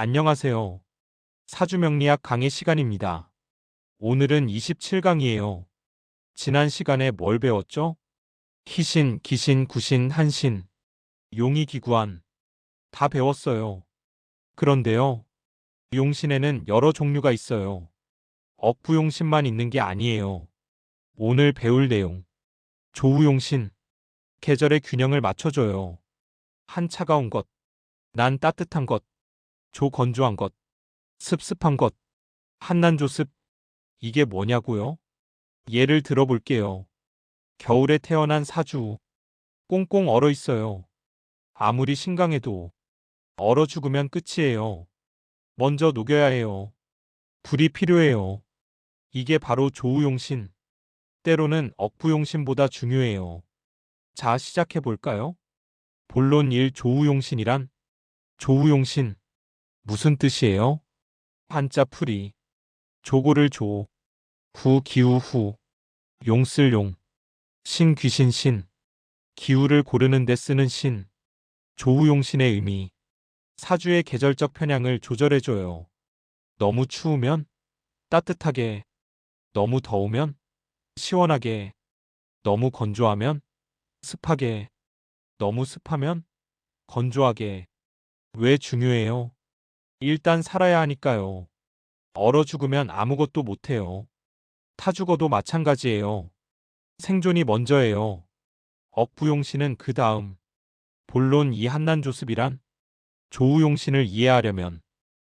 안녕하세요. 사주명리학 강의 시간입니다. 오늘은 27강이에요. 지난 시간에 뭘 배웠죠? 희신, 기신, 구신, 한신, 용이 기구한 다 배웠어요. 그런데요. 용신에는 여러 종류가 있어요. 억부용신만 있는 게 아니에요. 오늘 배울 내용. 조우용신. 계절의 균형을 맞춰줘요. 한 차가운 것, 난 따뜻한 것, 조 건조한 것, 습습한 것, 한난조습. 이게 뭐냐고요? 예를 들어볼게요. 겨울에 태어난 사주. 꽁꽁 얼어 있어요. 아무리 신강해도 얼어 죽으면 끝이에요. 먼저 녹여야 해요. 불이 필요해요. 이게 바로 조우용신. 때로는 억부용신보다 중요해요. 자, 시작해 볼까요? 본론 1 조우용신이란 조우용신 무슨 뜻이에요? 한자 풀이. 조고를 조, 후 기우 후, 용쓸 용, 신 귀신 신, 기우를 고르는 데 쓰는 신, 조우용신의 의미, 사주의 계절적 편향을 조절해줘요. 너무 추우면 따뜻하게, 너무 더우면 시원하게, 너무 건조하면 습하게, 너무 습하면 건조하게. 왜 중요해요? 일단 살아야 하니까요. 얼어 죽으면 아무것도 못해요. 타 죽어도 마찬가지예요. 생존이 먼저예요. 억부용신은 그 다음. 본론 이 한난 조습이란 조우용신을 이해하려면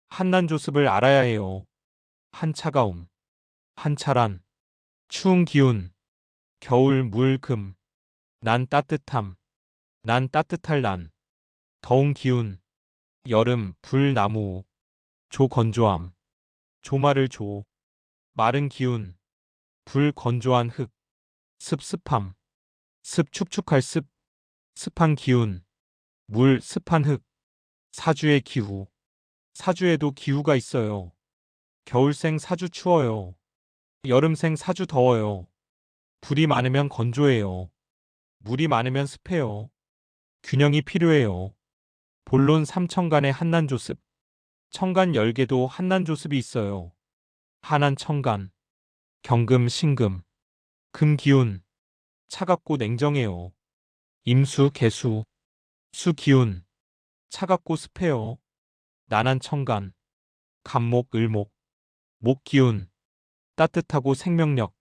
한난 조습을 알아야 해요. 한 차가움, 한 차란, 추운 기운, 겨울 물 금, 난 따뜻함, 난 따뜻할 난, 더운 기운, 여름 불 나무, 조 건조함, 조마를 조, 마른 기운, 불 건조한 흙, 습습함, 습 축축할 습, 습한 기운, 물 습한 흙, 사주의 기후. 사주에도 기후가 있어요. 겨울생 사주 추워요. 여름생 사주 더워요. 불이 많으면 건조해요. 물이 많으면 습해요. 균형이 필요해요. 본론 삼천간의 한난조습. 천간 10개도 한난조습이 있어요. 한한 천간. 경금 신금. 금 기운. 차갑고 냉정해요. 임수 개수. 수 기운. 차갑고 습해요. 난한 천간. 간목 을목. 목 기운. 따뜻하고 생명력.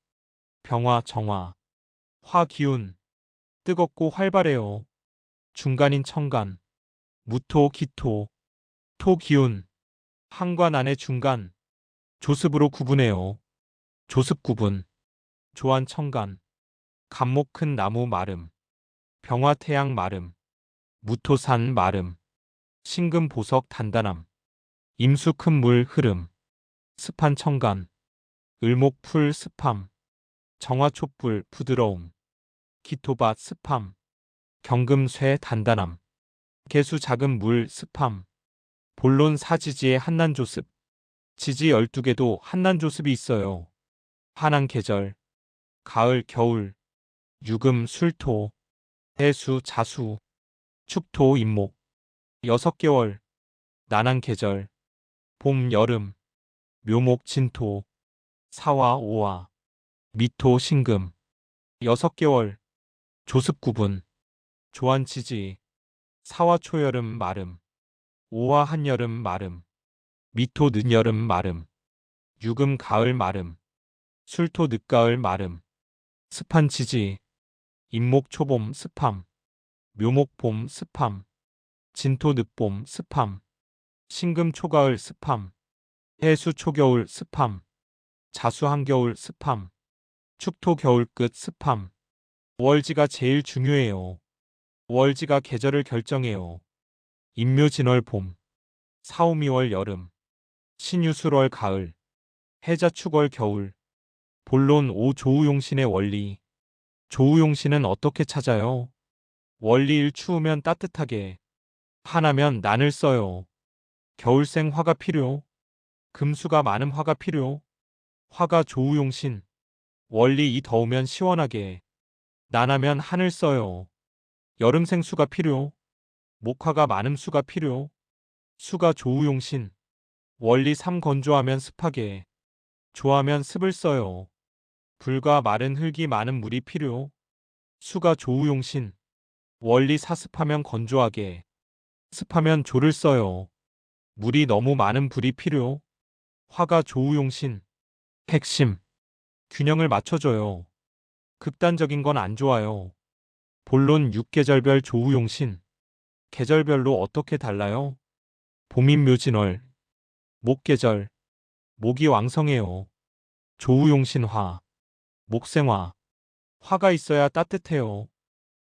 병화 정화. 화 기운. 뜨겁고 활발해요. 중간인 천간. 무토 기토. 토 기운. 한관 안의 중간. 조습으로 구분해요. 조습 구분. 조한 천간. 간목 큰 나무 마름. 병화 태양 마름. 무토산 마름. 신금 보석 단단함. 임수 큰 물 흐름. 습한 천간. 을목 풀 습함. 정화 촛불 부드러움. 기토밭 습함. 경금 쇠 단단함. 개수 작은 물 습함. 본론 사지지의 한난조습. 지지 12개도 한난조습이 있어요. 한한 계절. 가을 겨울. 유금 술토. 해수 자수. 축토 임목. 6개월. 난한 계절. 봄 여름. 묘목 진토. 사화 오화. 미토 신금. 6개월. 조습 구분. 조한 지지. 사화 초여름 마름. 오화 한여름 마름. 미토 늦여름 마름. 유금 가을 마름. 술토 늦가을 마름. 습한 지지. 임목 초봄 습함. 묘목 봄 습함. 진토 늦봄 습함. 신금 초가을 습함. 해수 초겨울 습함. 자수 한겨울 습함. 축토 겨울 끝 습함. 월지가 제일 중요해요. 월지가 계절을 결정해요. 인묘진월 봄, 사오미월 여름, 신유술월 가을, 해자축월 겨울. 본론 오 조우용신의 원리. 조우용신은 어떻게 찾아요? 원리 1 추우면 따뜻하게, 하나면 난을 써요. 겨울생 화가 필요, 금수가 많은 화가 필요, 화가 조우용신. 원리 2 더우면 시원하게, 난하면 하늘 써요. 여름 생 수가 필요, 목화가 많은 수가 필요, 수가 조우용신. 원리 3 건조하면 습하게. 좋아하면 습을 써요. 불과 마른 흙이 많은 물이 필요. 수가 조우용신. 원리 사습하면 건조하게. 습하면 조를 써요. 물이 너무 많은 불이 필요. 화가 조우용신. 핵심. 균형을 맞춰줘요. 극단적인 건 안 좋아요. 본론 6계절별 조우용신. 계절별로 어떻게 달라요? 봄인 묘진월. 목계절. 목이 왕성해요. 조우용신화. 목생화. 화가 있어야 따뜻해요.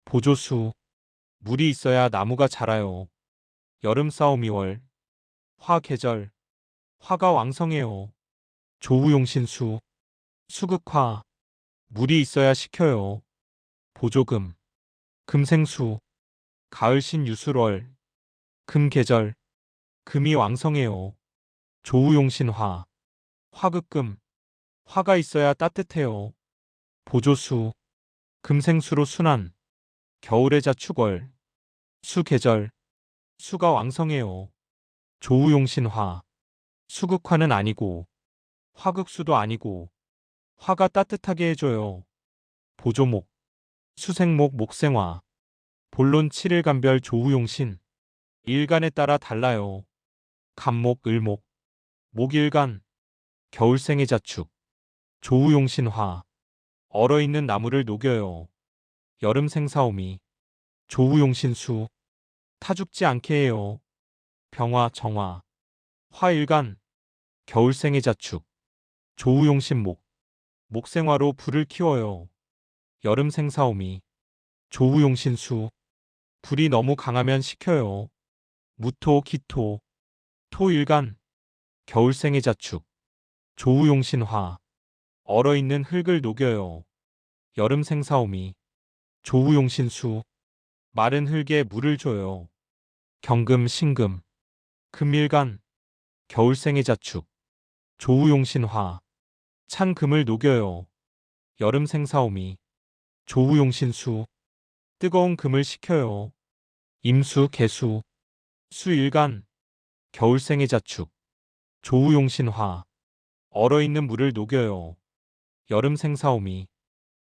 보조수. 물이 있어야 나무가 자라요. 여름 싸움이월. 화 계절. 화가 왕성해요. 조우용신수. 수극화. 물이 있어야 식혀요. 보조금. 금생수. 가을신 유술월. 금계절. 금이 왕성해요. 조우용신화. 화극금. 화가 있어야 따뜻해요. 보조수. 금생수로 순환. 겨울의 자축월. 수계절. 수가 왕성해요. 조우용신화. 수극화는 아니고. 화극수도 아니고. 화가 따뜻하게 해줘요. 보조목. 수생목 목생화. 본론 7일 간별 조우용신. 일간에 따라 달라요. 간목, 을목. 목일간. 겨울생의 자축. 조우용신화. 얼어있는 나무를 녹여요. 여름 생사오미. 조우용신수. 타죽지 않게 해요. 병화, 정화. 화일간. 겨울생의 자축. 조우용신목. 목생화로 불을 키워요. 여름 생사오미. 조우용 신수. 불이 너무 강하면 식혀요. 무토, 기토. 토일간. 겨울생의 자축. 조우용 신화. 얼어있는 흙을 녹여요. 여름 생사오미. 조우용 신수. 마른 흙에 물을 줘요. 경금, 신금. 금일간. 겨울생의 자축. 조우용 신화. 찬 금을 녹여요. 여름 생사오미. 조우용 신수. 뜨거운 금을 식혀요. 임수, 개수. 수일간. 겨울생의 자축. 조우용 신화. 얼어있는 물을 녹여요. 여름 생사오미.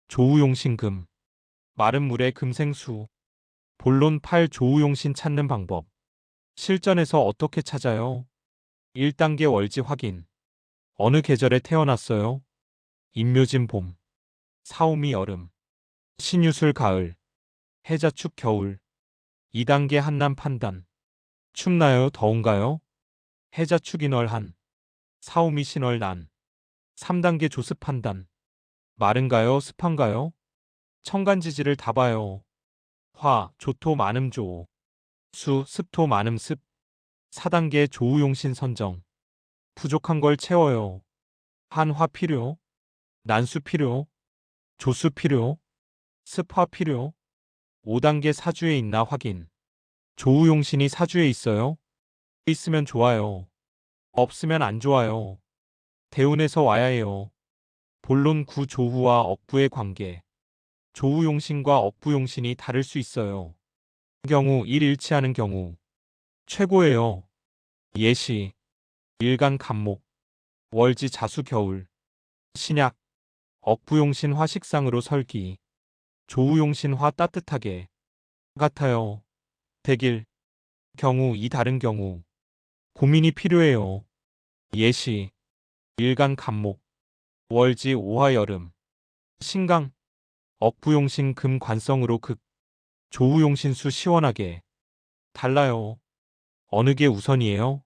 조우용 신금. 마른 물에 금생수. 본론 8 조우용 신 찾는 방법. 실전에서 어떻게 찾아요? 1단계 월지 확인. 어느 계절에 태어났어요? 임묘진 봄. 사오미 여름. 신유술 가을. 해자축 겨울. 2단계 한남 판단. 춥나요? 더운가요? 해자축 인월 한. 사오미 신월 난. 3단계 조습 판단. 마른가요? 습한가요? 청간지지를 다 봐요. 화, 조토 많음 조. 수, 습토 많음 습. 4단계 조우용신 선정. 부족한 걸 채워요. 한화 필요. 난수 필요. 조수 필요. 습화 필요. 5단계 사주에 있나 확인. 조우용신이 사주에 있어요? 있으면 좋아요. 없으면 안 좋아요. 대운에서 와야 해요. 본론 구 조후와 억부의 관계. 조우용신과 억부용신이 다를 수 있어요. 경우 일일치하는 경우 최고예요. 예시 일간 간목 월지 자수 겨울 신약 억부용신 화식상으로 설기 조우용 신 화 따뜻하게. 같아요. 대길. 경우 이 다른 경우. 고민이 필요해요. 예시. 일간 간목. 월지 오화 여름. 신강. 억부용신 금 관성으로 극. 조우용신수 시원하게. 달라요. 어느 게 우선이에요?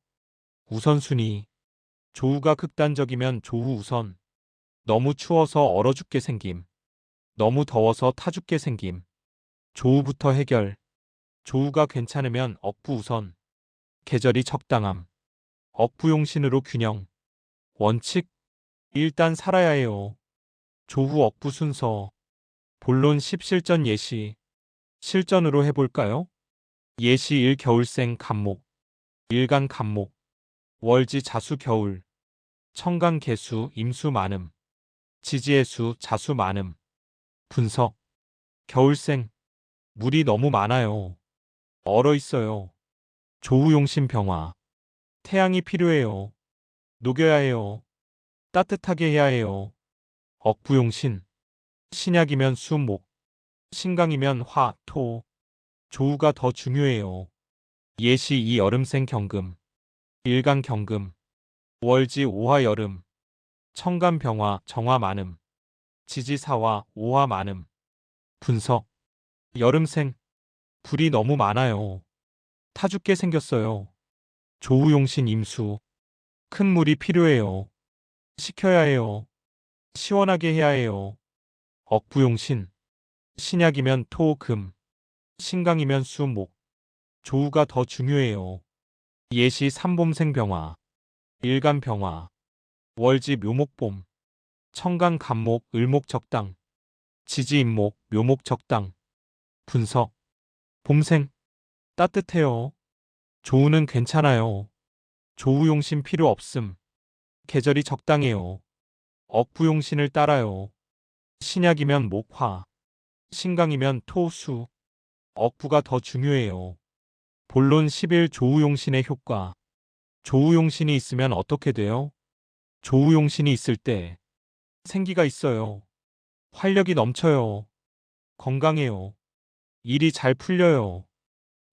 우선순위. 조우가 극단적이면 조우 우선. 너무 추워서 얼어 죽게 생김 너무 더워서 타 죽게 생김. 조우부터 해결. 조우가 괜찮으면 억부 우선. 계절이 적당함. 억부용신으로 균형. 원칙. 일단 살아야 해요. 조후 억부 순서. 본론 10실전 예시. 실전으로 해볼까요? 예시 1 겨울생 간목. 일간 간목. 월지 자수 겨울. 청강 개수 임수 많음. 지지의 수 자수 많음 분석 겨울생 물이 너무 많아요. 얼어 있어요. 조우용신 병화 태양이 필요해요. 녹여야 해요. 따뜻하게 해야 해요. 억부용신. 신약이면 수, 목. 신강이면 화, 토. 조우가 더 중요해요. 예시 이 여름생 경금. 일간 경금. 월지 오화 여름. 청간 병화 정화 많음. 지지사화 오화 많음. 분석. 여름생. 불이 너무 많아요. 타 죽게 생겼어요. 조우용신 임수. 큰 물이 필요해요. 식혀야 해요. 시원하게 해야 해요. 억부용신. 신약이면 토, 금. 신강이면 수, 목. 조우가 더 중요해요. 예시 삼봄생 병화. 일간 병화. 월지 묘목봄. 청강 간목 을목 적당. 지지 임목 묘목 적당. 분석. 봄생. 따뜻해요. 조우는 괜찮아요. 조우용신 필요 없음. 계절이 적당해요. 억부용신을 따라요. 신약이면 목화. 신강이면 토수. 억부가 더 중요해요. 본론 11 조우용신의 효과. 조우용신이 있으면 어떻게 돼요? 조우용신이 있을 때 생기가 있어요. 활력이 넘쳐요. 건강해요. 일이 잘 풀려요.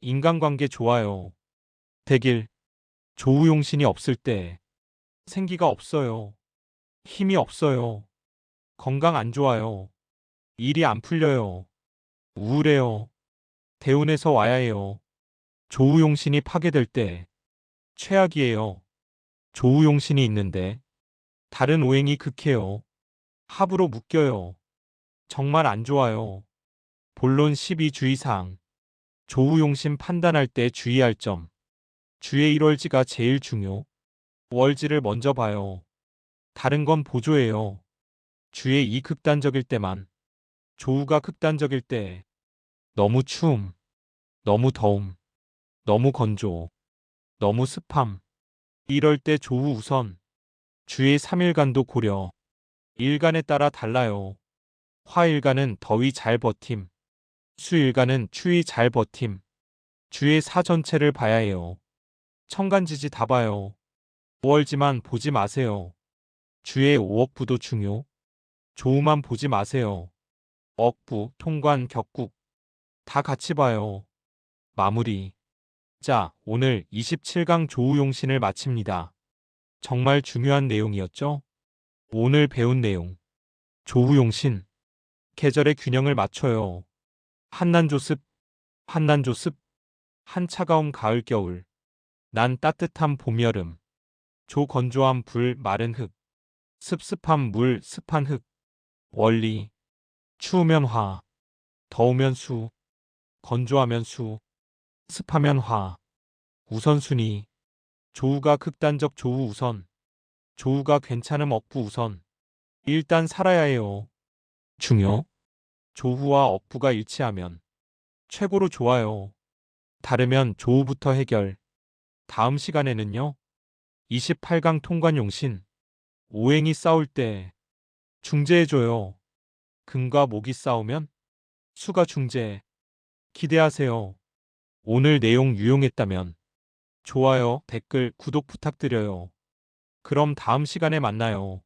인간관계 좋아요. 대길. 조우용신이 없을 때 생기가 없어요. 힘이 없어요. 건강 안 좋아요. 일이 안 풀려요. 우울해요. 대운에서 와야 해요. 조우용신이 파괴될 때 최악이에요. 조우용신이 있는데 다른 오행이 극해요. 합으로 묶여요. 정말 안 좋아요. 본론 12주의사항. 조우용신 판단할 때 주의할 점. 주의 1월지가 제일 중요. 월지를 먼저 봐요. 다른 건 보조예요. 주의 이 극단적일 때만. 조우가 극단적일 때 너무 추움, 너무 더움, 너무 건조, 너무 습함. 이럴 때 조우 우선. 주의 3일간도 고려. 일간에 따라 달라요. 화일간은 더위 잘 버팀. 수일간은 추위 잘 버팀. 주의 사 전체를 봐야 해요. 청간지지 다 봐요. 5월지만 보지 마세요. 주의 5억부도 중요. 조우만 보지 마세요. 억부, 통관, 격국 다 같이 봐요. 마무리. 자, 오늘 27강 조우용신을 마칩니다. 정말 중요한 내용이었죠? 오늘 배운 내용. 조우용신. 계절의 균형을 맞춰요. 한난조습, 한난조습, 한 차가움 가을 겨울, 난 따뜻한 봄 여름, 조 건조함 불 마른 흙, 습습한 물 습한 흙, 원리, 추우면 화, 더우면 수, 건조하면 수, 습하면 화, 우선순위, 조우가 극단적 조우 우선, 조우가 괜찮음 억부 우선, 일단 살아야 해요. 중요, 조우와 억부가 일치하면 최고로 좋아요. 다르면 조우부터 해결. 다음 시간에는요. 28강 통관 용신. 오행이 싸울 때 중재해줘요. 금과 목이 싸우면 수가 중재. 기대하세요. 오늘 내용 유용했다면 좋아요, 댓글, 구독 부탁드려요. 그럼 다음 시간에 만나요.